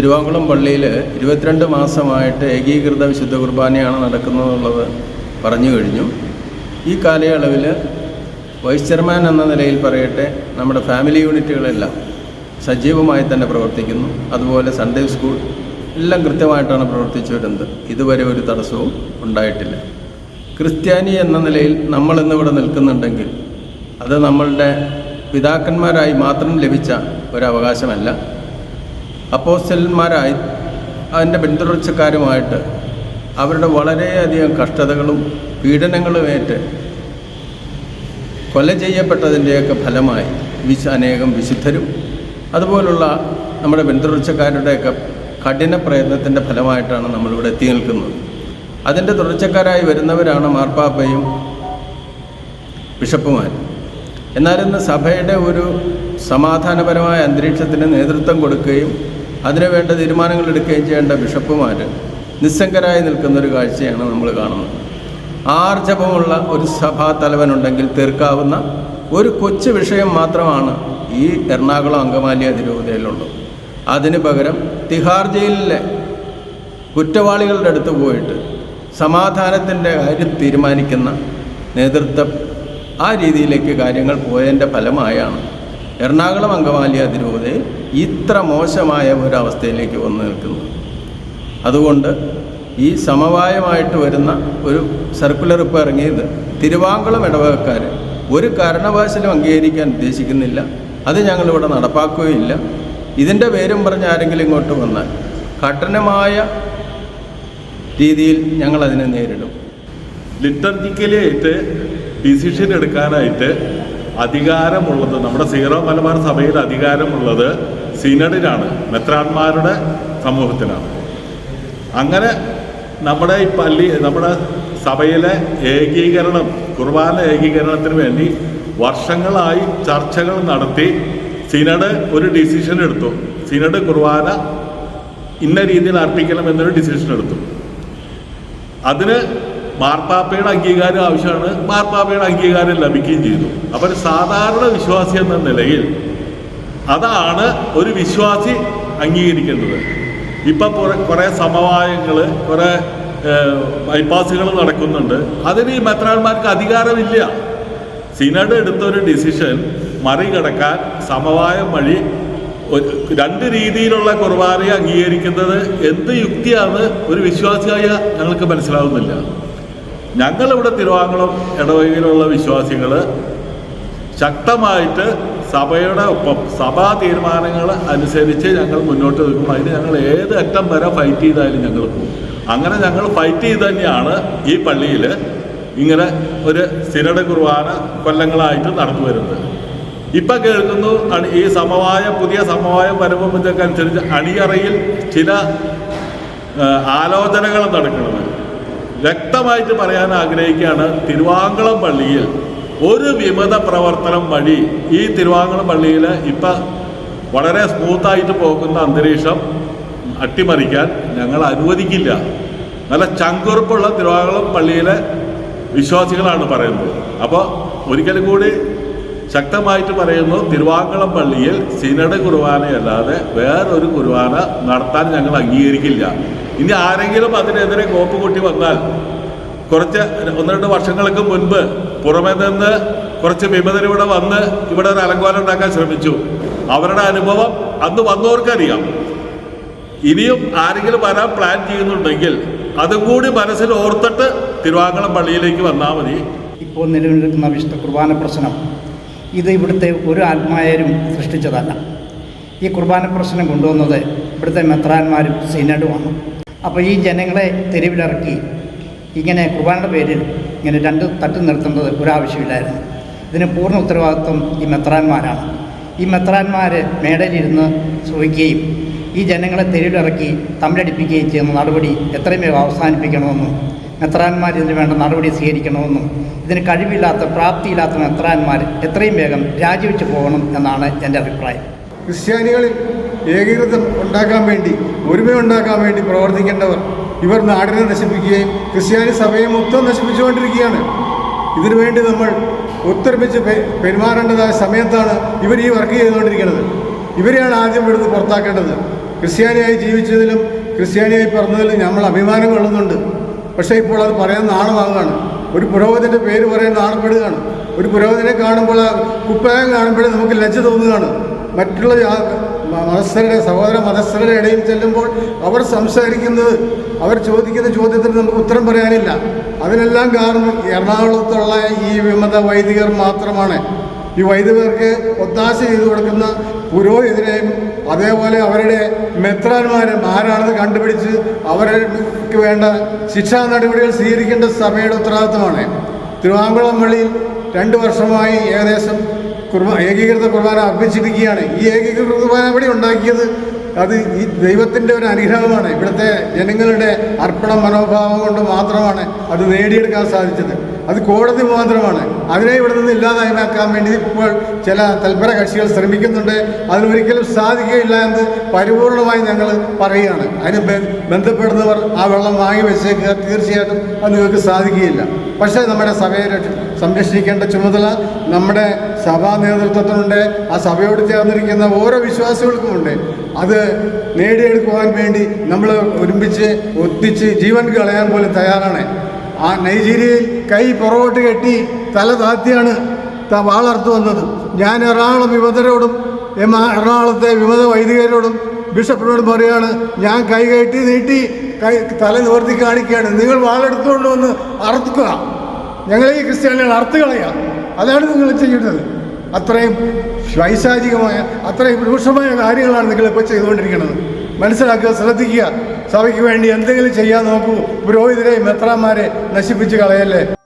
തിരുവാങ്കുളം പള്ളിയിൽ ഇരുപത്തിരണ്ട് മാസമായിട്ട് ഏകീകൃത വിശുദ്ധ കുർബാനയാണ് നടക്കുന്നതെന്നുള്ളത് പറഞ്ഞു കഴിഞ്ഞു. ഈ കാലയളവിൽ വൈസ് ചെയർമാൻ എന്ന നിലയിൽ പറയട്ടെ നമ്മുടെ ഫാമിലി യൂണിറ്റുകളെല്ലാം സജീവമായി തന്നെ പ്രവർത്തിക്കുന്നു. അതുപോലെ സൺഡേ സ്കൂൾ എല്ലാം കൃത്യമായിട്ടാണ് പ്രവർത്തിച്ചു വരുന്നത്. ഇതുവരെ ഒരു തടസ്സവും ഉണ്ടായിട്ടില്ല. ക്രിസ്ത്യാനി എന്ന നിലയിൽ നമ്മൾ ഇന്നിവിടെ നിൽക്കുന്നുണ്ടെങ്കിൽ അത് നമ്മളുടെ പിതാക്കന്മാരായി മാത്രം ലഭിച്ച ഒരു അപ്പോസ്റ്റലന്മാരായി അതിന്റെ പിന്തുടർച്ചക്കാരുമായിട്ട് അവരുടെ വളരെയധികം കഷ്ടതകളും പീഡനങ്ങളും ഏറ്റ് കൊല ചെയ്യപ്പെട്ടതിന്റെയൊക്കെ ഫലമായി വിശ അനേകം വിശുദ്ധരും അതുപോലുള്ള നമ്മുടെ പിന്തുടർച്ചക്കാരുടെയൊക്കെ കഠിന പ്രയത്നത്തിന്റെ ഫലമായിട്ടാണ് നമ്മളിവിടെ എത്തി നിൽക്കുന്നത്. അതിന്റെ തുടർച്ചക്കാരായി വരുന്നവരാണ് മാർപ്പാപ്പയും ബിഷപ്പുമാരും. എന്നാലിന്ന് സഭയുടെ ഒരു സമാധാനപരമായ അന്തരീക്ഷത്തിന് നേതൃത്വം കൊടുക്കുകയും അതിനു വേണ്ട തീരുമാനങ്ങൾ എടുക്കുകയും ചെയ്യേണ്ട ബിഷപ്പുമാർ നിസ്സംഗരായി നിൽക്കുന്ന ഒരു കാഴ്ചയാണ് നമ്മൾ കാണുന്നത്. ആർജവമുള്ള ഒരു സഭാ തലവനുണ്ടെങ്കിൽ തീർക്കാവുന്ന ഒരു കൊച്ചു വിഷയം മാത്രമാണ് ഈ എറണാകുളം അങ്കമാലി അതിരൂപതയിലുള്ളത്. അതിന് പകരം തിഹാർ ജയിലിലെ കുറ്റവാളികളുടെ അടുത്ത് പോയിട്ട് സമാധാനത്തിന്റെ കാര്യം തീരുമാനിക്കുന്ന നേതൃത്വം ആ രീതിയിലേക്ക് കാര്യങ്ങൾ പോയതിന്റെ ഫലമായാണ് എറണാകുളം അങ്കമാലി അതിരൂപതയിൽ ഇത്ര മോശമായ ഒരവസ്ഥയിലേക്ക് വന്നു നിൽക്കുന്നു. അതുകൊണ്ട് ഈ സമവായമായിട്ട് വരുന്ന ഒരു സർക്കുലർ ഇപ്പോൾ ഇറങ്ങിയത് തിരുവാങ്കുളം ഇടവകക്കാർ ഒരു കാരണവശാലും അംഗീകരിക്കാൻ ഉദ്ദേശിക്കുന്നില്ല. അത് ഞങ്ങളിവിടെ നടപ്പാക്കുകയില്ല. ഇതിന്റെ പേരും പറഞ്ഞ് ആരെങ്കിലും ഇങ്ങോട്ട് വന്നാൽ കഠിനമായ രീതിയിൽ ഞങ്ങൾ അതിനെ നേരിടും. ലിറ്റർജിക്കലായിട്ട് ഡിസിഷൻ എടുക്കാനായിട്ട് അധികാരമുള്ളത് നമ്മുടെ സീറോ മലബാർ സഭയിൽ അധികാരമുള്ളത് സിനഡിനാണ് മെത്രാന്മാരുടെ സമൂഹത്തിനാണ്. അങ്ങനെ നമ്മുടെ ഈ പള്ളി നമ്മുടെ സഭയിലെ ഏകീകരണം കുർബാന ഏകീകരണത്തിന് വേണ്ടി വർഷങ്ങളായി ചർച്ചകൾ നടത്തി സിനഡ് ഒരു ഡിസിഷൻ എടുത്തു. സിനഡ് കുർബാന ഇന്ന രീതിയിൽ അർപ്പിക്കണം എന്നൊരു ഡിസിഷൻ എടുത്തു. അതിന് മാർപ്പാപ്പയുടെ അംഗീകാരം ആവശ്യമാണ്. മാർപ്പാപ്പയുടെ അംഗീകാരം ലഭിക്കുകയും ചെയ്തു. ഒരു സാധാരണ വിശ്വാസി എന്ന നിലയിൽ അതാണ് ഒരു വിശ്വാസി അംഗീകരിക്കേണ്ടത്. ഇപ്പം കുറേ സമവായങ്ങൾ കുറേ ബൈപ്പാസുകൾ നടക്കുന്നുണ്ട്. അതിന് ഈ മെത്രാന്മാർക്ക് അധികാരമില്ല. സിനഡ് എടുത്തൊരു ഡിസിഷൻ മറികടക്കാൻ സമവായം വഴി രണ്ട് രീതിയിലുള്ള കുർബാനയെ അംഗീകരിക്കുന്നത് എന്ത് യുക്തിയാണ് ഒരു വിശ്വാസിയായ ഞങ്ങൾക്ക് മനസ്സിലാവുന്നില്ല. ഞങ്ങളിവിടെ തിരുവാങ്കുളം ഇടവകയിലുള്ള വിശ്വാസികൾ ശക്തമായിട്ട് സഭയുടെ ഒപ്പം സഭാ തീരുമാനങ്ങൾ അനുസരിച്ച് ഞങ്ങൾ മുന്നോട്ട് നിൽക്കും. അതിന് ഞങ്ങൾ ഏത് അറ്റം വരെ ഫൈറ്റ് ചെയ്താലും ഞങ്ങൾ പോകും. അങ്ങനെ ഞങ്ങൾ ഫൈറ്റ് ചെയ്ത് തന്നെയാണ് ഈ പള്ളിയിൽ ഇങ്ങനെ ഒരു സ്ഥിരട കുർബാന കൊല്ലങ്ങളായിട്ട് നടന്നു വരുന്നത്. ഇപ്പം കേൾക്കുന്നു ഈ സമവായം പുതിയ സമവായം വരുമ്പോൾ ഇതൊക്കെ അനുസരിച്ച് അണിയറയിൽ ചില ആലോചനകൾ നടക്കുന്നത്. വ്യക്തമായിട്ട് പറയാൻ ആഗ്രഹിക്കുകയാണ് തിരുവാങ്കുളം പള്ളിയിൽ. ഒരു വിമത പ്രവർത്തനം വഴി ഈ തിരുവാങ്കുളം പള്ളിയിൽ ഇപ്പം വളരെ സ്മൂത്തായിട്ട് പോകുന്ന അന്തരീക്ഷം അട്ടിമറിക്കാൻ ഞങ്ങൾ അനുവദിക്കില്ല. നല്ല ചങ്കുറപ്പുള്ള തിരുവാങ്കുളം പള്ളിയിലെ വിശ്വാസികളാണ് പറയുന്നത്. അപ്പോൾ ഒരിക്കലും കൂടി ശക്തമായിട്ട് പറയുന്നു തിരുവാങ്കുളം പള്ളിയിൽ സിനഡ് കുർബാനയല്ലാതെ വേറൊരു കുർബാന നടത്താൻ ഞങ്ങൾ അംഗീകരിക്കില്ല. ഇനി ആരെങ്കിലും അതിനെതിരെ കോപ്പ് കൂട്ടി വന്നാൽ കുറച്ച് ഒന്ന് രണ്ട് വർഷങ്ങൾക്ക് മുൻപ് പുറമെ നിന്ന് കുറച്ച് വിമതരിവിടെ വന്ന് ഇവിടെ ഒരു അലങ്കോലം ഉണ്ടാക്കാൻ ശ്രമിച്ചു. അവരുടെ അനുഭവം അന്ന് വന്നവർക്കറിയാം. ഇനിയും ആരെങ്കിലും വരാൻ പ്ലാൻ ചെയ്യുന്നുണ്ടെങ്കിൽ അതും കൂടി മനസ്സിൽ ഓർത്തിട്ട് തിരുവാങ്കുളം പള്ളിയിലേക്ക് വന്നാൽ മതി. ഇപ്പോൾ നിലനിൽക്കുന്ന വിശുദ്ധ കുർബാന പ്രശ്നം ഇത് ഇവിടുത്തെ ഒരു ആത്മായരും സൃഷ്ടിച്ചതല്ല. ഈ കുർബാന പ്രശ്നം കൊണ്ടുവന്നത് ഇവിടുത്തെ മെത്രാന്മാരും സീനഡുമാണ് അപ്പോൾ ഈ ജനങ്ങളെ തെരുവിലിറക്കി ഇങ്ങനെ കുർബാനയുടെ പേരിൽ ഇങ്ങനെ രണ്ട് തട്ടി നിർത്തേണ്ടത് ഒരാവശ്യമില്ലായിരുന്നു. ഇതിന് പൂർണ ഉത്തരവാദിത്വം ഈ മെത്രാന്മാരാണ്. ഈ മെത്രാന്മാർ മേടയിലിരുന്ന് ശ്രമിക്കുകയും ഈ ജനങ്ങളെ തെരുവിലിറക്കി തമ്മിലടിപ്പിക്കുകയും ചെയ്യുന്ന നടപടി എത്രയും വേഗം അവസാനിപ്പിക്കണമെന്നും മെത്രാന്മാർ ഇതിന് വേണ്ട നടപടി സ്വീകരിക്കണമെന്നും ഇതിന് കഴിവില്ലാത്ത പ്രാപ്തിയില്ലാത്ത മെത്രാന്മാർ എത്രയും വേഗം രാജിവെച്ച് പോകണം എന്നാണ് എന്റെ അഭിപ്രായം. ക്രിസ്ത്യാനികളിൽ ഏകീകൃതം ഉണ്ടാക്കാൻ വേണ്ടി ഒരുമ ഉണ്ടാക്കാൻ വേണ്ടി പ്രവർത്തിക്കേണ്ടവർ ഇവർ നാടിനെ നശിപ്പിക്കുകയും ക്രിസ്ത്യാനി സഭയെ മൊത്തം നശിപ്പിച്ചുകൊണ്ടിരിക്കുകയാണ്. ഇതിനുവേണ്ടി നമ്മൾ ഒത്തൊരുമിച്ച് പെരുമാറേണ്ടതായ സമയത്താണ് ഇവർ ഈ വർക്ക് ചെയ്തുകൊണ്ടിരിക്കുന്നത്. ഇവരെയാണ് ആദ്യം ഇവിടുന്ന് പുറത്താക്കേണ്ടത്. ക്രിസ്ത്യാനിയായി ജീവിച്ചതിലും ക്രിസ്ത്യാനിയായി പറഞ്ഞതിലും നമ്മൾ അഭിമാനം കൊള്ളുന്നുണ്ട്. പക്ഷേ ഇപ്പോൾ അത് പറയാൻ നാണമാകുകയാണ്. ഒരു പുരോഹിതന്റെ പേര് പറയാൻ നാണപ്പെടുകയാണ്. ഒരു പുരോഹിതനെ കാണുമ്പോൾ കുപ്പായം കാണുമ്പോഴേ നമുക്ക് ലജ്ജ തോന്നുകയാണ്. മറ്റുള്ള മതസ്ഥരുടെ സഹോദര മതസ്ഥരുടെ ഇടയിൽ ചെല്ലുമ്പോൾ അവർ സംസാരിക്കുന്നത് അവർ ചോദിക്കുന്ന ചോദ്യത്തിന് നമുക്ക് ഉത്തരം പറയാനില്ല. അതിനെല്ലാം കാരണം എറണാകുളത്തുള്ള ഈ വിമത വൈദികർ മാത്രമാണ്. ഈ വൈദികർക്ക് ഒത്താശ ചെയ്തു കൊടുക്കുന്ന പുരോഹിതരെയും അതേപോലെ അവരുടെ മെത്രാന്മാരും ആരാണെന്ന് കണ്ടുപിടിച്ച് അവർക്ക് വേണ്ട ശിക്ഷാ നടപടികൾ സ്വീകരിക്കേണ്ട സഭയുടെ ഉത്തരവാദിത്തമാണ്. തിരുവാങ്കുളം പള്ളിയിൽ രണ്ട് വർഷമായി ഏകദേശം കുർബാന ഏകീകൃത കുർബാന അർപ്പിച്ചിരിക്കുകയാണ്. ഈ ഏകീകൃത കുർബാന ഇവിടെ ഉണ്ടാക്കിയത്? അത് ഈ ദൈവത്തിന്റെ ഒരു അനുഗ്രഹമാണ്. ഇവിടുത്തെ ജനങ്ങളുടെ അർപ്പണ മനോഭാവം കൊണ്ട് മാത്രമാണ് അത് നേടിയെടുക്കാൻ സാധിച്ചത്. അത് കോടതി മാത്രമാണ്. അതിനെ ഇവിടെ നിന്ന് ഇല്ലാതാക്കാൻ വേണ്ടി ഇപ്പോൾ ചില തൽപര കക്ഷികൾ ശ്രമിക്കുന്നുണ്ട്. അതിനൊരിക്കലും സാധിക്കുകയില്ല എന്ന് പരിപൂർണമായി ഞങ്ങൾ പറയുകയാണ്. അതിന് ബന്ധപ്പെടുന്നവർ ആ വെള്ളം വാങ്ങി വെച്ചേക്കുക തീർച്ചയായിട്ടും അത് നിങ്ങൾക്ക് സാധിക്കുകയില്ല. പക്ഷേ നമ്മുടെ സഭയെ സംരക്ഷിക്കേണ്ട ചുമതല നമ്മുടെ സഭാ നേതൃത്വത്തിനുണ്ട്. ആ സഭയോട് ചേർന്നിരിക്കുന്ന ഓരോ വിശ്വാസികൾക്കുമുണ്ട്. അത് നേടിയെടുക്കുവാൻ വേണ്ടി നമ്മൾ ഒരുമിച്ച് ഒത്തിച്ച് ജീവൻ കളയാൻ പോലും തയ്യാറാണ്. ആ നൈജീരിയയിൽ കൈ പുറകോട്ട് കെട്ടി തല താത്തിയാണ് വാളർത്തു വന്നത്. ഞാൻ എറണാകുളം വിമതരോടും എറണാകുളത്തെ വിമത വൈദികരോടും ബിഷപ്പിനോടും പറയാണ് ഞാൻ കൈ കെട്ടി നീട്ടി കൈ തല നിവർത്തി കാണിക്കുകയാണ്. നിങ്ങൾ വാളെടുത്തുകൊണ്ട് വന്ന് അറുക്കുക. ഞങ്ങളെ ഈ ക്രിസ്ത്യാനികൾ അറുത്ത് കളയുക. അതാണ് നിങ്ങൾ ചെയ്യുന്നത്. അത്രയും വൈശാചികമായ അത്രയും രൂക്ഷമായ കാര്യങ്ങളാണ് നിങ്ങളിപ്പോൾ ചെയ്തുകൊണ്ടിരിക്കുന്നത്. മനസ്സിലാക്കുക ശ്രദ്ധിക്കുക. സഭയ്ക്ക് വേണ്ടി എന്തെങ്കിലും ചെയ്യാൻ നോക്കൂ. പുരോഹിതരെയും മെത്രാന്മാരെ നശിപ്പിച്ച് കളയല്ലേ?